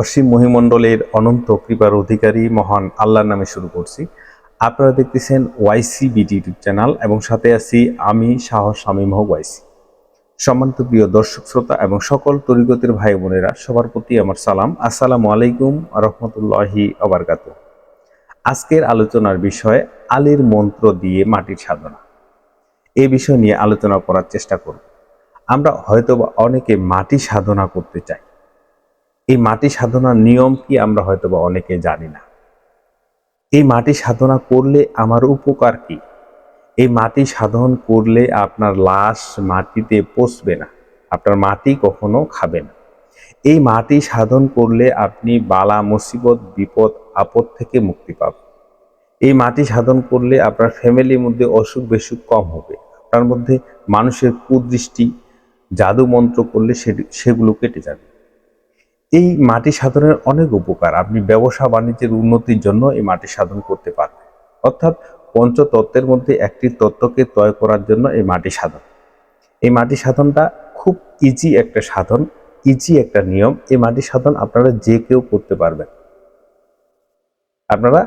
অসীম মহিমণ্ডলের অনন্ত কৃপার অধিকারী মহান আল্লাহর নামে শুরু করছি। আপনারা দেখতেছেন ওয়াইসি বিটি ইউটিউব চ্যানেল এবং সাথে আছি আমি শাহ শামীম হক ওয়াইসি সম্মানিত প্রিয় দর্শক, শ্রোতা এবং সকল তরিগতের ভাই বোনেরা, সবার প্রতি আমার সালাম। আসসালামু আলাইকুম রহমতুল্লাহি আবরকাত আজকের আলোচনার বিষয়, আলীর মন্ত্র দিয়ে মাটির সাধনা। এ বিষয় নিয়ে আলোচনা করার চেষ্টা করব। আমরা হয়তোবা অনেকে মাটি সাধনা করতে চাই। এই মাটি সাধনার নিয়ম কি আমরা হয়তো বা অনেকে জানি না। এই মাটি সাধনা করলে আমার উপকার কি? এই মাটি সাধন করলে আপনার লাশ মাটিতে পচবে না, আপনার মাটি কখনো খাবে না। এই মাটি সাধন করলে আপনি বালা মুসিবত, বিপদ, আপদ থেকে মুক্তি পাবেন। এই মাটি সাধন করলে আপনার ফ্যামিলির মধ্যে অসুখ বিসুখ কম হবে, আপনার মধ্যে মানুষের কুদৃষ্টি জাদু মন্ত্র করলে সেগুলো কেটে যাবে। এই মাটি সাধনের অনেক উপকার। আপনি ব্যবসা বাণিজ্যের উন্নতির জন্য এই মাটি সাধন করতে পারবেন। অর্থাৎ পঞ্চতত্ত্বের মধ্যে একটি তত্ত্বকে তয় করার জন্য এই মাটি সাধন। এই মাটি সাধনটা খুব ইজি একটা সাধন ইজি একটা নিয়ম। এই মাটি সাধন আপনারা যে কেউ করতে পারবেন। আপনারা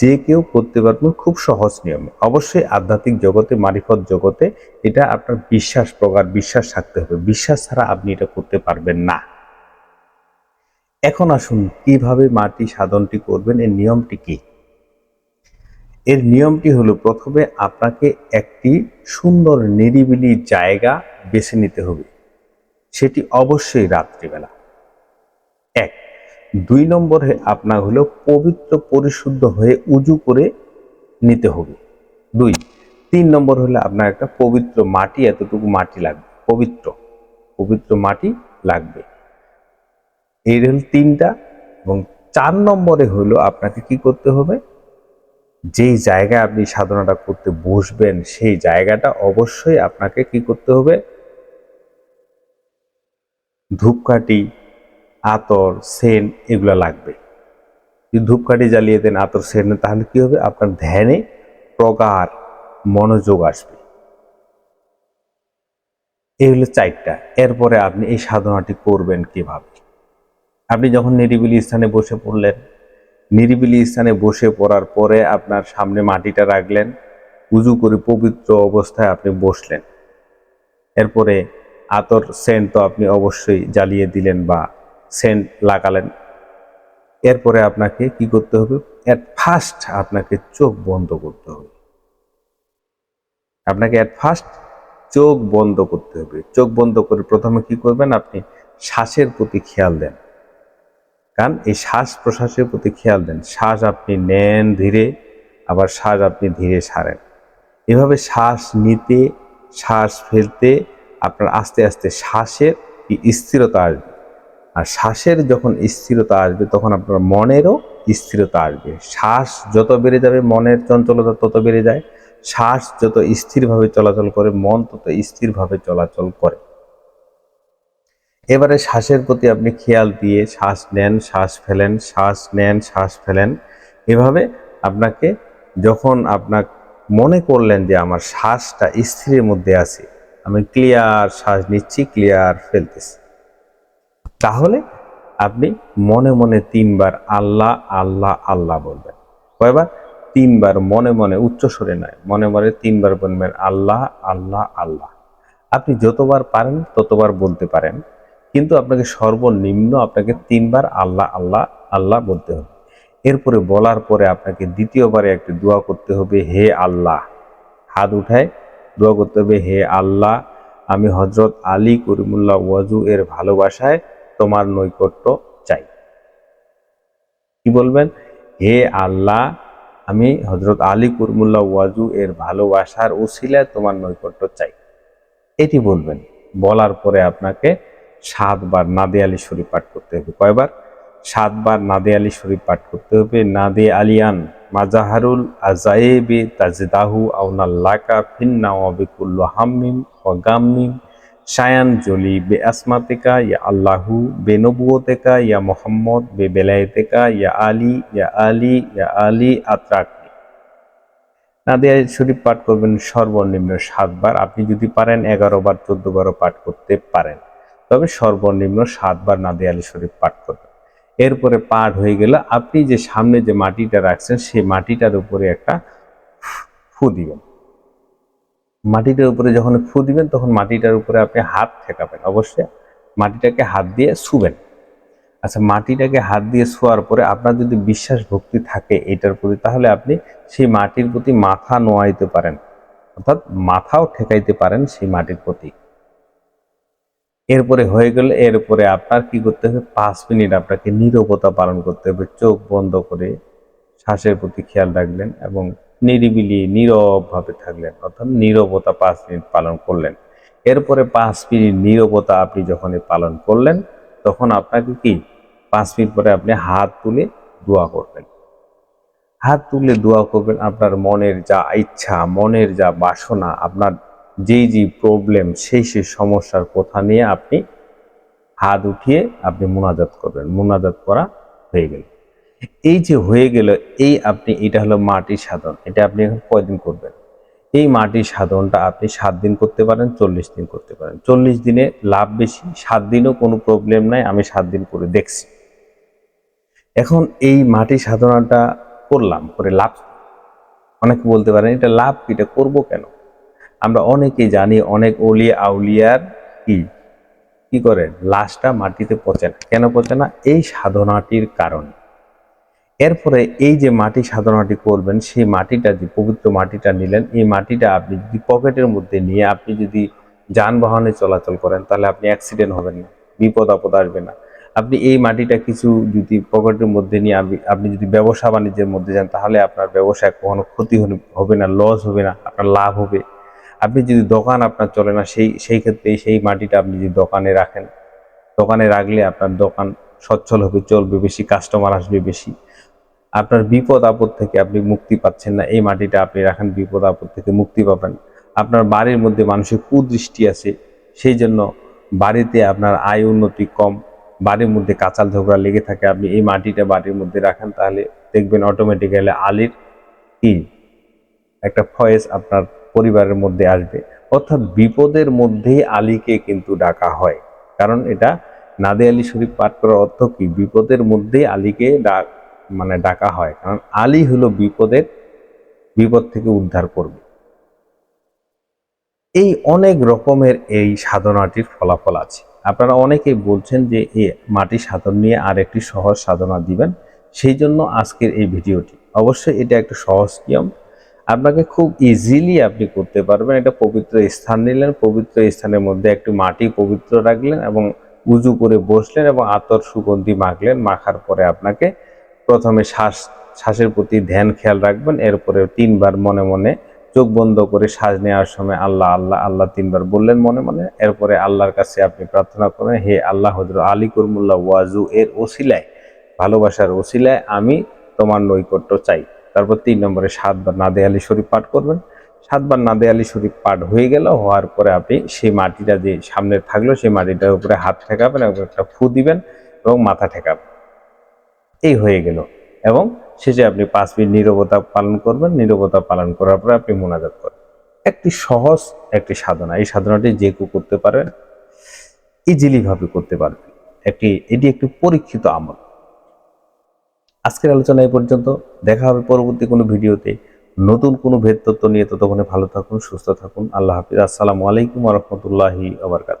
যে কেউ করতে পারবেন খুব সহজ নিয়মে। অবশ্যই আধ্যাত্মিক জগতে, মারিফত জগতে এটা আপনার বিশ্বাস প্রকার বিশ্বাস থাকতে হবে। বিশ্বাস ছাড়া আপনি এটা করতে পারবেন না। এখন আসুন, কীভাবে মাটি সাধনটি করবেন, এর নিয়মটি কি? এর নিয়মটি হলো, প্রথমে আপনাকে একটি সুন্দর নিরিবিলি জায়গা বেছে নিতে হবে। সেটি অবশ্যই রাত্রিবেলা। এক, দুই নম্বরে আপনার হলো, পবিত্র পরিশুদ্ধ হয়ে উজু করে নিতে হবে। দুই, তিন নম্বর হলে, আপনার একটা পবিত্র মাটি, এতটুকু মাটি লাগবে, পবিত্র পবিত্র মাটি লাগবে। এই হল তিনটা এবং চার নম্বরে হলো আপনাকে কি করতে হবে? যেই জায়গায় আপনি সাধনাটা করতে বসবেন, সেই জায়গাটা অবশ্যই আপনাকে কি করতে হবে? ধূপকাঠি, আতর, সেন এগুলো লাগবে। যদি ধূপকাঠি জ্বালিয়ে দেন, আতর, সেন, তাহলে কি হবে? আপনার ধ্যানে প্রগাঢ় মনোযোগ আসবে। এই হলো চারটা। এরপরে আপনি এই সাধনাটি করবেন কীভাবে? আপনি যখন নিরিবিলি স্থানে বসে পড়লেন, নিরিবিলি স্থানে বসে পড়ার পরে আপনার সামনে মাটিটা রাখলেন, উজু করে পবিত্র অবস্থায় আপনি বসলেন। এরপরে আতর সেন্ট তো আপনি অবশ্যই জ্বালিয়ে দিলেন বা সেন্ট লাগালেন। এরপরে আপনাকে কি করতে হবে? অ্যাট ফার্স্ট আপনাকে চোখ বন্ধ করতে হবে। আপনাকে অ্যাট ফার্স্ট চোখ বন্ধ করতে হবে। চোখ বন্ধ করে প্রথমে কি করবেন? আপনি শ্বাসের প্রতি খেয়াল দেন। কারণ এই শ্বাস প্রশ্বাসের প্রতি খেয়াল দেন। শ্বাস আপনি নেন ধীরে, আবার শ্বাস আপনি ধীরে সারেন। এভাবে শ্বাস নিতে, শ্বাস ফেলতে আপনার আস্তে আস্তে শ্বাসের স্থিরতা আসবে। আর শ্বাসের যখন স্থিরতা আসবে, তখন আপনার মনেরও স্থিরতা আসবে। শ্বাস যত বেড়ে যাবে, মনের চঞ্চলতা তত বেড়ে যায়। শ্বাস যত স্থিরভাবে চলাচল করে, মন তত স্থিরভাবে চলাচল করে। এবারে শ্বাসের প্রতি আপনি খেয়াল দিয়ে শ্বাস নেন, শ্বাস ফেলেন, শ্বাস নেন, শ্বাস ফেলেন। এভাবে আপনাকে যখন আপনার মনে করলেন যে আমার শ্বাসটা স্থিরের মধ্যে আছে, আমি ক্লিয়ার শ্বাস নিচ্ছি, ক্লিয়ার ফেলতেছি। তাহলে আপনি মনে মনে তিনবার আল্লাহ আল্লাহ আল্লাহ বলবেন। কয়বার? তিনবার মনে মনে উচ্চস্বরে নয়, মনে মনে তিনবার বলবেন আল্লাহ আল্লাহ আল্লাহ। আপনি যতবার পারেন, ততবার বলতে পারেন। কিন্তু আপনাকে সর্বনিম্ন আপনাকে তিনবার আল্লাহ আল্লাহ আল্লাহ বলতে হবে। এরপরে বলার পরে আপনাকে দ্বিতীয়বারে একটি দোয়া করতে হবে, হে আল্লাহ। হাত উঠায়, দোয়া করতে হবে, হে আল্লাহ, আমি হজরত আলী করিমুল্লাহ ওয়াজু এর ভালোবাসায় তোমার নৈকট্য চাই। কি বলবেন? হে আল্লাহ, আমি হজরত আলী করিমুল্লাহ ওয়াজু এর ভালোবাসার ওসিলায় তোমার নৈকট্য চাই। এটি বলবেন। বলার পরে আপনাকে সাতবার নাদে আলী শরীফ পাঠ করতে হবে। কয়বার? সাতবার নাদে আলী শরীফ পাঠ করতে হবে। নাদে আলিয়ান মাজাহারুল আজায়েবে তাজদাহু আউনাল্লাকা ফিন্না ওয়াবিকুল্লু হাম্মিম ও গাম্মিম। শায়ান জলি বে আসমাতেকা, ইয়া আল্লাহু বে নবুয়তেকা ইয়া মোহাম্মদ বে বেলায়েতেকা, ইয়া আলী ইয়া আলী ইয়া আলী আত্রাকনি নাদিয়া শরীফ পাঠ করবেন সর্বনিম্ন সাতবার। আপনি যদি পারেন এগারো বার, চোদ্দ বারও পাঠ করতে পারেন। তবে সর্বনিম্ন সাতবার নাদিয়া আলী শরীফ পাঠ করবেন। এরপরে পাঠ হয়ে গেলে আপনি যে সামনে যে মাটিটা রাখছেন, সেই মাটিটার উপরে একটা ফু দিবেন। মাটিটার উপরে যখন ফু দিবেন, তখন মাটিটার উপরে আপনি হাত ঠেকাবেন। অবশ্যই মাটিটাকে হাত দিয়ে ছুবেন আচ্ছা মাটিটাকে হাত দিয়ে শোয়ার পরে আপনার যদি বিশ্বাস ভক্তি থাকে এটার প্রতি, তাহলে আপনি সেই মাটির প্রতি মাথা নোয়াইতে পারেন। অর্থাৎ মাথাও ঠেকাইতে পারেন সেই মাটির প্রতি। এরপরে হয়ে গেলে এরপরে আপনার কি করতে হবে? পাঁচ মিনিট আপনাকে নীরবতা পালন করতে হবে। চোখ বন্ধ করে শ্বাসের প্রতি খেয়াল রাখলেন এবং নিরিবিলি, নীরবভাবে থাকলেন। অর্থাৎ নীরবতা পাঁচ মিনিট পালন করলেন। এরপরে পাঁচ মিনিট নীরবতা আপনি যখন পালন করলেন, তখন আপনাকে কি? পাঁচ মিনিট পরে আপনি হাত তুলে দোয়া করবেন। হাত তুলে দোয়া করবেন। আপনার মনের যা ইচ্ছা, মনের যা বাসনা, আপনার যেই যে প্রবলেম সেই সেই সমস্যার কথা নিয়ে আপনি হাত উঠিয়ে আপনি মোনাজাত করবেন। মোনাজাত করা হয়ে গেল। এই যে হয়ে গেল, এই আপনি, এটা হলো মাটির সাধন। এটা আপনি এখন কয়দিন করবেন? এই মাটির সাধনটা আপনি সাত দিন করতে পারেন, চল্লিশ দিন করতে পারেন। চল্লিশ দিনে লাভ বেশি, সাত দিনও কোনো প্রবলেম নাই, আমি সাত দিন করে দেখছি। এখন এই মাটি সাধনাটা করলাম, করে লাভ অনেকে বলতে পারেন, এটা লাভ এটা করব কেন? আমরা অনেকেই জানি অনেক অলিয়া আউলিয়ার কি? কি করে লাশটা মাটিতে পচে না। কেন পচে না? এই সাধনাটির কারণে। এরপরে এই যে মাটি সাধনাটি করবেন, সেই মাটিটা যে পবিত্র মাটিটা নিলেন, এই মাটিটা আপনি যদি পকেটের মধ্যে নিয়ে আপনি যদি যানবাহনে চলাচল করেন, তাহলে আপনি অ্যাক্সিডেন্ট হবেন না, বিপদ আপদ আসবে না। আপনি এই মাটিটা কিছু যদি পকেটের মধ্যে নিয়ে আপনি যদি ব্যবসা বাণিজ্যের মধ্যে যান, তাহলে আপনার ব্যবসায় কখনো ক্ষতি হবে না লস হবে না, আপনার লাভ হবে। আপনি যদি দোকান আপনার চলে না, সেই সেই ক্ষেত্রে সেই মাটিটা আপনি যদি দোকানে রাখেন, দোকানে রাখলে আপনার দোকান সচ্ছল হবে, চলবে, বেশি কাস্টমার আসবে, বেশি। আপনার বিপদ আপদ থেকে আপনি মুক্তি পাচ্ছেন না, এই মাটিটা আপনি রাখেন, বিপদ আপদ থেকে মুক্তি পাবেন। আপনার বাড়ির মধ্যে মানুষের কুদৃষ্টি আছে, সেই জন্য বাড়িতে আপনার আয় উন্নতি কম, বাড়ির মধ্যে কাঁচাল ঝগড়া লেগে থাকে, আপনি এই মাটিটা বাড়ির মধ্যে রাখেন, তাহলে দেখবেন অটোমেটিক্যালি আলির কি? একটা ফয়েস আপনার পরিবারের মধ্যে আসবে। অর্থাৎ বিপদের মধ্যেই আলীকে কিন্তু ডাকা হয়। কারণ এটা নাদে আলী শরীফ পাঠ করার অর্থ কি? বিপদের মধ্যেই আলীকে ডাক মানে ডাকা হয়। কারণ আলী হলো বিপদের, বিপদ থেকে উদ্ধার করবে। এই অনেক রকমের এই সাধনাটির ফলাফল আছে। আপনারা অনেকেই বলছেন যে এ মাটি সাধন নিয়ে আর একটি সহজ সাধনা দিবেন। সেই জন্য আজকের এই ভিডিওটি। অবশ্যই এটা একটা সহজ নিয়ম। আপনাকে খুব ইজিলি আপনি করতে পারবেন। এটা পবিত্র স্থান নিলেন, পবিত্র স্থানের মধ্যে একটু মাটি পবিত্র রাখলেন এবং উজু করে বসলেন এবং আতর সুগন্ধি মাখলেন। মাখার পরে আপনাকে প্রথমে শ্বাস, শ্বাসের প্রতি ধ্যান খেয়াল রাখবেন। এরপরে তিনবার মনে মনে চোখ বন্ধ করে শ্বাস নেওয়ার সময় আল্লাহ আল্লাহ আল্লাহ তিনবার বললেন মনে মনে। এরপরে আল্লাহর কাছে আপনি প্রার্থনা করেন, হে আল্লাহ হজর আলী কুরমুল্লাহ ওয়াজু এর ওসিলায়, ভালোবাসার ওসিলায় আমি তোমার নৈকট্য চাই। তারপর তিন নম্বরে সাতবার নাদে আলী শরীফ পাঠ করবেন। সাতবার নাদে আলী শরীফ পাঠ হয়ে গেল, হওয়ার পরে আপনি সেই মাটিটা যে সামনে থাকল, সেই মাটিটার উপরে হাত ঠেকাবেন এবং একটা ফু দিবেন এবং মাথা ঠেকাবেন। এই হয়ে গেল এবং শেষে আপনি পাঁচ মিনিট নীরবতা পালন করবেন। নীরবতা পালন করার পরে আপনি মোনাজাত করবেন। একটি সহজ একটি সাধনা, এই সাধনাটি যে কেউ করতে পারবেন ইজিলি ভাবে করতে পারবেন। একটি, এটি একটি পরীক্ষিত আমল। আজকের আলোচনা এই পর্যন্ত। দেখা হবে পরবর্তী কোনো ভিডিওতে। নতুন কোনো ভেদ তত্ত্ব নিয়ে ততক্ষণে ভালো থাকুন, সুস্থ থাকুন। আল্লাহ হাফিজ। আসসালামু আলাইকুম রহমতুল্লাহি আবরকাত